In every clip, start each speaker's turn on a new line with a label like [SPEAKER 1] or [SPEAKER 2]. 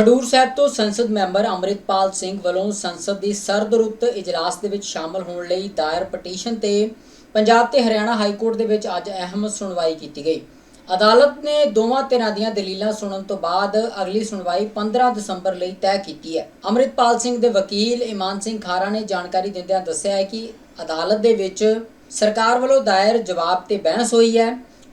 [SPEAKER 1] ਖਡੂਰ ਸਾਹਿਬ ਤੋਂ ਸੰਸਦ ਮੈਂਬਰ ਅੰਮ੍ਰਿਤਪਾਲ ਸਿੰਘ ਵੱਲੋਂ ਸੰਸਦ ਦੀ ਸਰਦ ਸਰਦਰੁੱਤ ਇਜਲਾਸ ਦੇ ਵਿੱਚ ਸ਼ਾਮਲ ਹੋਣ ਲਈ ਦਾਇਰ ਪਟੀਸ਼ਨ ਤੇ ਪੰਜਾਬ ਤੇ ਹਰਿਆਣਾ ਹਾਈ ਕੋਰਟ ਦੇ ਵਿੱਚ ਅੱਜ ਅਹਿਮ ਸੁਣਵਾਈ ਕੀਤੀ ਗਈ। ਅਦਾਲਤ ਨੇ ਦੋਵਾਂ ਧਿਰਾਂ ਦੀਆਂ ਦਲੀਲਾਂ ਸੁਣਨ ਤੋਂ ਬਾਅਦ ਅਗਲੀ ਸੁਣਵਾਈ 15 ਦਸੰਬਰ ਲਈ ਤੈਅ ਕੀਤੀ ਹੈ। ਅੰਮ੍ਰਿਤਪਾਲ ਸਿੰਘ ਦੇ ਵਕੀਲ ਇਮਾਨ ਸਿੰਘ ਖਾਰਾ ਨੇ ਜਾਣਕਾਰੀ ਦਿੰਦਿਆਂ ਦੱਸਿਆ ਹੈ ਕਿ ਅਦਾਲਤ ਦੇ ਵਿੱਚ ਸਰਕਾਰ ਵੱਲੋਂ ਦਾਇਰ ਜਵਾਬ ਤੇ ਬਹਿਸ ਹੋਈ ਹੈ।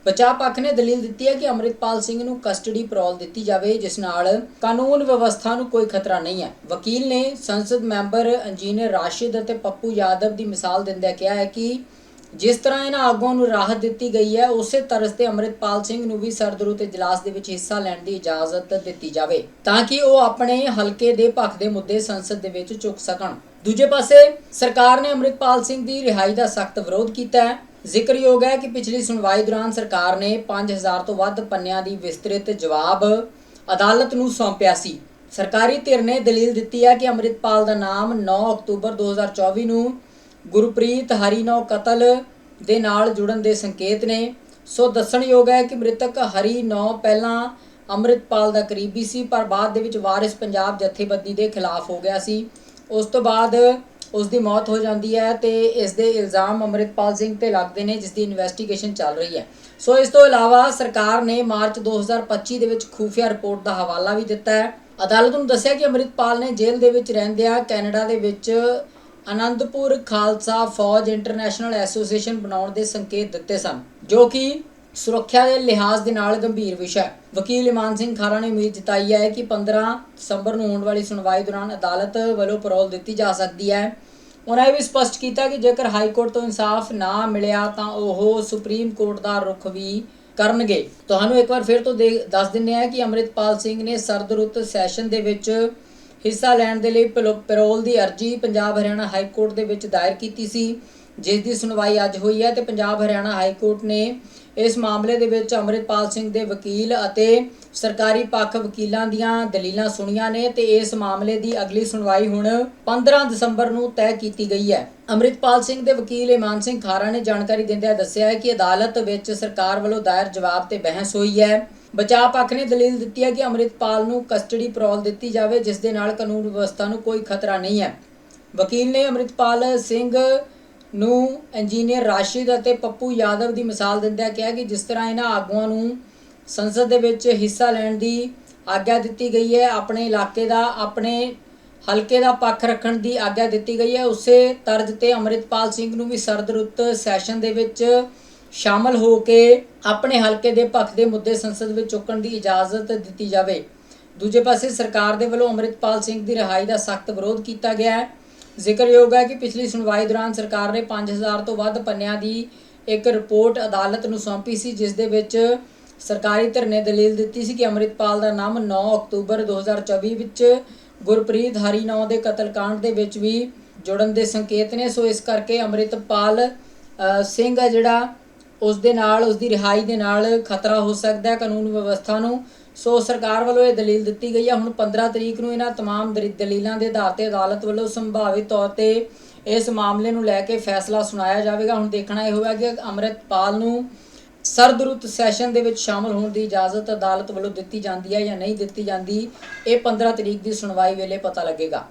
[SPEAKER 1] ਬਚਾਅ ਪੱਖ ਨੇ ਦਲੀਲ ਦਿੱਤੀ ਹੈ ਕਿ ਅੰਮ੍ਰਿਤਪਾਲ ਸਿੰਘ ਨੂੰ ਕਸਟਡੀ ਪਰੋਲ ਦਿੱਤੀ ਜਾਵੇ, ਜਿਸ ਨਾਲ ਕਾਨੂੰਨ ਵਿਵਸਥਾ ਨੂੰ ਕੋਈ ਖਤਰਾ ਨਹੀਂ ਹੈ। ਵਕੀਲ ਨੇ ਸੰਸਦ ਮੈਂਬਰ ਇੰਜੀਨੀਅਰ ਰਾਸ਼ਿਦ ਅਤੇ ਪੱਪੂ ਯਾਦਵ ਦੀ ਮਿਸਾਲ ਦਿੰਦਿਆਂ ਕਿਹਾ ਹੈ ਕਿ ਜਿਸ ਤਰ੍ਹਾਂ ਇਹਨਾਂ ਆਗੂਆਂ ਨੂੰ ਰਾਹਤ ਦਿੱਤੀ ਗਈ ਹੈ, ਉਸੇ ਤਰ੍ਹਾਂ ਤੇ ਅੰਮ੍ਰਿਤਪਾਲ ਸਿੰਘ ਨੂੰ ਵੀ ਸਰਦਰੂ ਤੇ ਇਜਲਾਸ ਦੇ ਵਿੱਚ ਹਿੱਸਾ ਲੈਣ ਦੀ ਇਜਾਜ਼ਤ ਦਿੱਤੀ ਜਾਵੇ, ਤਾਂ ਕਿ ਉਹ ਆਪਣੇ ਹਲਕੇ ਦੇ ਪੱਖ ਦੇ ਮੁੱਦੇ ਸੰਸਦ ਦੇ ਵਿੱਚ ਚੁੱਕ ਸਕਣ। ਦੂਜੇ ਪਾਸੇ, ਸਰਕਾਰ ਨੇ ਅੰਮ੍ਰਿਤਪਾਲ ਸਿੰਘ ਦੀ ਰਿਹਾਈ ਦਾ ਸਖਤ ਵਿਰੋਧ ਕੀਤਾ ਹੈ। ਜ਼ਿਕਰਯੋਗ ਹੈ ਕਿ ਪਿਛਲੀ ਸੁਣਵਾਈ ਦੌਰਾਨ ਸਰਕਾਰ ਨੇ 5000 ਤੋਂ ਵੱਧ ਪੰਨਿਆਂ ਦੀ ਵਿਸਤ੍ਰਿਤ ਜਵਾਬ ਅਦਾਲਤ ਨੂੰ ਸੌਂਪਿਆ ਸੀ। ਸਰਕਾਰੀ ਧਿਰ ਨੇ ਦਲੀਲ ਦਿੱਤੀ ਹੈ ਕਿ ਅੰਮ੍ਰਿਤਪਾਲ ਦਾ ਨਾਮ 9 ਅਕਤੂਬਰ 2024 ਨੂੰ ਗੁਰਪ੍ਰੀਤ ਹਰੀਨੌ ਕਤਲ ਦੇ ਨਾਲ ਜੁੜਨ ਦੇ ਸੰਕੇਤ ਨੇ। ਸੋ ਦੱਸਣਯੋਗ ਹੈ ਕਿ ਮ੍ਰਿਤਕ ਹਰੀ ਨੌ ਪਹਿਲਾਂ ਅੰਮ੍ਰਿਤਪਾਲ ਦਾ ਕਰੀਬੀ ਸੀ, ਪਰ ਬਾਅਦ ਦੇ ਵਿੱਚ ਵਾਰਿਸ ਪੰਜਾਬ ਜਥੇਬੰਦੀ ਦੇ ਖਿਲਾਫ ਹੋ ਗਿਆ ਸੀ। ਉਸ ਤੋਂ ਬਾਅਦ ਉਸ ਦੀ ਮੌਤ ਹੋ ਜਾਂਦੀ ਹੈ ਤੇ ਇਸ ਦੇ ਇਲਜ਼ਾਮ ਅੰਮ੍ਰਿਤਪਾਲ ਸਿੰਘ ਤੇ ਲੱਗਦੇ ਨੇ ਜਿਸ ਦੀ ਇਨਵੈਸਟੀਗੇਸ਼ਨ ਚੱਲ ਰਹੀ ਹੈ। ਸੋ ਇਸ ਤੋਂ ਇਲਾਵਾ ਸਰਕਾਰ ਨੇ ਮਾਰਚ 2025 ਦੇ ਵਿੱਚ ਖੂਫੀਆ ਰਿਪੋਰਟ ਦਾ ਹਵਾਲਾ ਵੀ ਦਿੱਤਾ ਹੈ। ਅਦਾਲਤ ਨੂੰ ਦੱਸਿਆ ਕਿ ਅੰਮ੍ਰਿਤਪਾਲ ਨੇ ਜੇਲ੍ਹ ਦੇ ਵਿੱਚ ਰਹਿੰਦਿਆਂ ਕੈਨੇਡਾ ਦੇ ਵਿੱਚ ਅਨੰਦਪੁਰ ਖਾਲਸਾ ਫੌਜ ਇੰਟਰਨੈਸ਼ਨਲ ਐਸੋਸੀਏਸ਼ਨ ਬਣਾਉਣ ਦੇ ਸੰਕੇਤ ਦਿੱਤੇ ਸਨ, ਜੋ ਕਿ ਸੁਰੱਖਿਆ ਦੇ ਲਿਹਾਜ਼ ਦੇ ਨਾਲ ਗੰਭੀਰ ਵਿਸ਼ਾ ਹੈ। ਵਕੀਲ ਇਮਾਨ ਸਿੰਘ ਖਾਰਾ ਨੇ ਉਮੀਦ ਜਤਾਈ ਹੈ ਕਿ 15 ਦਸੰਬਰ ਨੂੰ ਹੋਣ ਵਾਲੀ ਸੁਣਵਾਈ ਦੌਰਾਨ ਅਦਾਲਤ ਵੱਲੋਂ ਪੈਰੋਲ ਦਿੱਤੀ ਜਾ ਸਕਦੀ ਹੈ। ਉਹਨਾਂ ਇਹ ਵੀ ਸਪਸ਼ਟ ਕੀਤਾ ਕਿ ਜੇਕਰ ਹਾਈ ਕੋਰਟ ਤੋਂ ਇਨਸਾਫ ਨਾ ਮਿਲਿਆ ਤਾਂ ਉਹ ਸੁਪਰੀਮ ਕੋਰਟ ਦਾ ਰੁਖ ਵੀ ਕਰਨਗੇ। ਤੁਹਾਨੂੰ ਇੱਕ ਵਾਰ ਫਿਰ ਤੋਂ ਦੇ- ਦੱਸ ਦਿੰਨੇ ਆ ਕਿ ਅੰਮ੍ਰਿਤਪਾਲ ਸਿੰਘ ਨੇ ਸਰਦ ਰੁੱਤ ਸੈਸ਼ਨ ਦੇ ਵਿੱਚ ਹਿੱਸਾ ਲੈਣ ਦੇ ਲਈ ਪਰੋ- ਪੈਰੋਲ ਦੀ ਅਰਜ਼ੀ ਪੰਜਾਬ ਹਰਿਆਣਾ ਹਾਈ ਕੋਰਟ ਦੇ ਵਿੱਚ ਦਾਇਰ ਕੀਤੀ ਸੀ। ਜਿਸ ਦੀ ਸੁਣਵਾਈ ਅੱਜ ਹੋਈ ਹੈ ਤੇ ਪੰਜਾਬ ਹਰਿਆਣਾ ਹਾਈ ਕੋਰਟ ਨੇ ਇਸ ਮਾਮਲੇ ਦੇ ਵਿੱਚ ਅੰਮ੍ਰਿਤਪਾਲ ਸਿੰਘ ਦੇ ਵਕੀਲ ਅਤੇ ਸਰਕਾਰੀ ਪੱਖ ਵਕੀਲਾਂ ਦੀਆਂ ਦਲੀਲਾਂ ਸੁਣੀਆਂ ਨੇ ਤੇ ਇਸ ਮਾਮਲੇ ਦੀ ਅਗਲੀ ਸੁਣਵਾਈ ਹੁਣ 15 ਦਸੰਬਰ ਨੂੰ ਤੈਅ ਕੀਤੀ ਗਈ ਹੈ। ਅੰਮ੍ਰਿਤਪਾਲ ਸਿੰਘ ਦੇ ਵਕੀਲ ਇਮਾਨ ਸਿੰਘ ਖਾਰਾ ਨੇ ਜਾਣਕਾਰੀ ਦਿੰਦਿਆਂ ਦੱਸਿਆ ਹੈ ਕਿ ਅਦਾਲਤ ਵਿੱਚ ਸਰਕਾਰ ਵੱਲੋਂ ਦਾਇਰ ਜਵਾਬ ਤੇ ਬਹਿਸ ਹੋਈ ਹੈ। ਬਚਾਅ ਪੱਖ ਨੇ ਦਲੀਲ ਦਿੱਤੀ ਹੈ ਕਿ ਅੰਮ੍ਰਿਤਪਾਲ ਨੂੰ ਕਸਟਡੀ ਪਰੋਲ ਦਿੱਤੀ ਜਾਵੇ, ਜਿਸ ਦੇ ਨਾਲ ਕਾਨੂੰਨ ਵਿਵਸਥਾ ਨੂੰ ਕੋਈ ਖਤਰਾ ਨਹੀਂ ਹੈ। ਵਕੀਲ ਨੇ ਅੰਮ੍ਰਿਤਪਾਲ ਸਿੰਘ ਨੂੰ ਇੰਜੀਨੀਅਰ ਰਾਸ਼ਿਦ ਅਤੇ ਪੱਪੂ ਯਾਦਵ ਦੀ ਮਿਸਾਲ ਦਿੰਦਿਆਂ ਕਿਹਾ ਕਿ ਜਿਸ ਤਰ੍ਹਾਂ ਇਹਨਾਂ ਆਗੂਆਂ ਨੂੰ ਸੰਸਦ ਦੇ ਵਿੱਚ ਹਿੱਸਾ ਲੈਣ ਦੀ ਆਗਿਆ ਦਿੱਤੀ ਗਈ ਹੈ, ਆਪਣੇ ਇਲਾਕੇ ਦਾ, ਆਪਣੇ ਹਲਕੇ ਦਾ ਪੱਖ ਰੱਖਣ ਦੀ ਆਗਿਆ ਦਿੱਤੀ ਗਈ ਹੈ, ਉਸੇ ਤਰਜ਼ ਤੇ ਅੰਮ੍ਰਿਤਪਾਲ ਸਿੰਘ ਨੂੰ ਵੀ ਸਰਦ ਰੁੱਤ ਸੈਸ਼ਨ ਦੇ ਵਿੱਚ ਸ਼ਾਮਲ ਹੋ ਕੇ ਆਪਣੇ ਹਲਕੇ ਦੇ ਪੱਖ ਦੇ ਮੁੱਦੇ ਸੰਸਦ ਵਿੱਚ ਚੁੱਕਣ ਦੀ ਇਜਾਜ਼ਤ ਦਿੱਤੀ ਜਾਵੇ। ਦੂਜੇ ਪਾਸੇ ਸਰਕਾਰ ਦੇ ਵੱਲੋਂ ਅੰਮ੍ਰਿਤਪਾਲ ਸਿੰਘ ਦੀ ਰਿਹਾਈ ਦਾ ਸਖਤ ਵਿਰੋਧ ਕੀਤਾ ਗਿਆ ਹੈ। ਜ਼ਿਕਰਯੋਗ ਹੈ ਕਿ ਪਿਛਲੀ ਸੁਣਵਾਈ ਦੌਰਾਨ ਸਰਕਾਰ ਨੇ 5000 ਤੋਂ ਵੱਧ ਪੰਨਿਆਂ ਦੀ ਇੱਕ ਰਿਪੋਰਟ ਅਦਾਲਤ ਨੂੰ ਸੌਂਪੀ ਸੀ, ਜਿਸ ਦੇ ਵਿੱਚ ਸਰਕਾਰੀ ਧਿਰ ਨੇ ਦਲੀਲ ਦਿੱਤੀ ਸੀ ਕਿ ਅੰਮ੍ਰਿਤਪਾਲ ਦਾ ਨਾਮ 9 ਅਕਤੂਬਰ 2024 ਵਿੱਚ ਗੁਰਪ੍ਰੀਤ ਹਰੀਨੌ ਦੇ ਕਤਲकांड ਦੇ ਵਿੱਚ ਵੀ ਜੁੜਨ ਦੇ ਸੰਕੇਤ ਨੇ। ਸੋ ਇਸ ਕਰਕੇ ਅੰਮ੍ਰਿਤਪਾਲ ਸਿੰਘ ਹੈ ਜਿਹੜਾ ਉਸ ਦੇ ਨਾਲ ਉਸ ਦੀ ਰਿਹਾਈ ਦੇ ਨਾਲ ਖਤਰਾ ਹੋ ਸਕਦਾ ਹੈ ਕਾਨੂੰਨ ਵਿਵਸਥਾ ਨੂੰ ਸੋ ਸਰਕਾਰ ਵੱਲੋਂ ਇਹ ਦਲੀਲ ਦਿੱਤੀ ਗਈ ਹੈ ਹੁਣ 15 ਤਰੀਕ ਨੂੰ ਇਹਨਾਂ तमाम ਦਰੀ- ਦਲੀਲਾਂ ਦੇ ਆਧਾਰ ਤੇ ਅਦਾਲਤ ਵੱਲੋਂ ਸੰਭਾਵਿਤ ਤੌਰ ਤੇ ਇਸ ਮਾਮਲੇ ਨੂੰ ਲੈ ਕੇ ਫੈਸਲਾ ਸੁਣਾਇਆ ਜਾਵੇਗਾ ਹੁਣ ਦੇਖਣਾ ਇਹ ਹੋਵੇਗਾ ਕਿ ਅੰਮ੍ਰਿਤਪਾਲ ਨੂੰ ਸਰਦਰੁੱਤ ਸੈਸ਼ਨ ਦੇ ਵਿੱਚ ਸ਼ਾਮਲ ਹੋਣ ਦੀ ਇਜਾਜ਼ਤ ਅਦਾਲਤ ਵੱਲੋਂ ਦਿੱਤੀ ਜਾਂਦੀ ਹੈ ਜਾਂ ਨਹੀਂ ਦਿੱਤੀ ਜਾਂਦੀ ਇਹ 15 ਤਰੀਕ ਦੀ ਸੁਣਵਾਈ ਵੇਲੇ ਪਤਾ ਲੱਗੇਗਾ